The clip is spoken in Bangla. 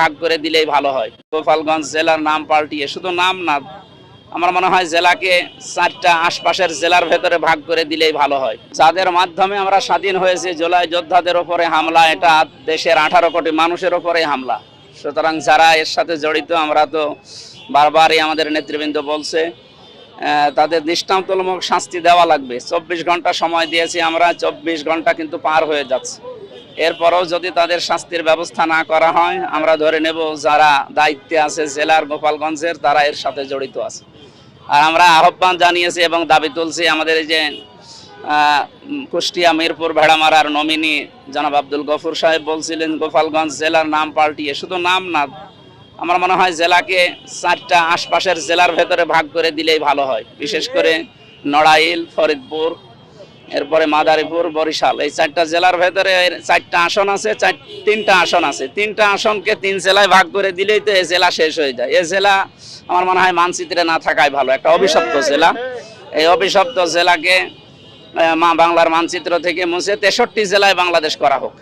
ভাগ করে দিলেই ভালো হয়। গোপালগঞ্জ জেলার নাম পাল্টিয়ে, শুধু নাম না, আমার মনে হয় জেলাকে চারটা আশপাশের জেলার ভেতরে ভাগ করে দিলেই ভালো হয়। যাদের মাধ্যমে আমরা স্বাধীন হয়েছি, জুলাই যোদ্ধাদের ওপরে হামলা, এটা দেশের আঠারো কোটি মানুষের ওপরে হামলা। সুতরাং যারা এর সাথে জড়িত, আমরা তো বারবারই আমাদের নেতৃবৃন্দ বলছে তাদের দৃষ্টান্তমূলক শাস্তি দেওয়া লাগবে। চব্বিশ ঘণ্টা সময় দিয়েছি আমরা, চব্বিশ ঘণ্টা কিন্তু পার হয়ে যাচ্ছে। এরপরও যদি তাদের শাস্তির ব্যবস্থা না করা হয়, আমরা ধরে নেব যারা দায়িত্বে আছে জেলার গোপালগঞ্জের, তারা এর সাথে জড়িত আছে। আর আমরা আহ্বান জানিয়েছি এবং দাবি তুলছি আমাদের এই যে কুষ্টিয়া, মিরপুর, ভেড়ামারার নমিনি জনাব আব্দুল গফুর সাহেব বলছিলেন, গোপালগঞ্জ জেলার নাম পাল্টিয়ে, শুধু নাম না, আমার মনে হয় জেলাকে চারটা আশপাশের জেলার ভেতরে ভাগ করে দিলেই ভালো হয়। বিশেষ করে নড়াইল, ফরিদপুর এরপরে মাদারীপুর, বরিশাল, এই চারটা জেলার ভেতরে চারটা আসন আছে তিনটা আসন আছে। তিনটা আসনকে তিন জেলায় ভাগ করে দিলেই তো এই জেলা শেষ হয়ে যায়। এ জেলা আমার মনে হয় মানচিত্রে না থাকাই ভালো, একটা অভিশপ্ত জেলা। এই অভিশপ্ত জেলাকে মা বাংলার মানচিত্র থেকে মুছে তেষট্টি জেলায় বাংলাদেশ করা হোক।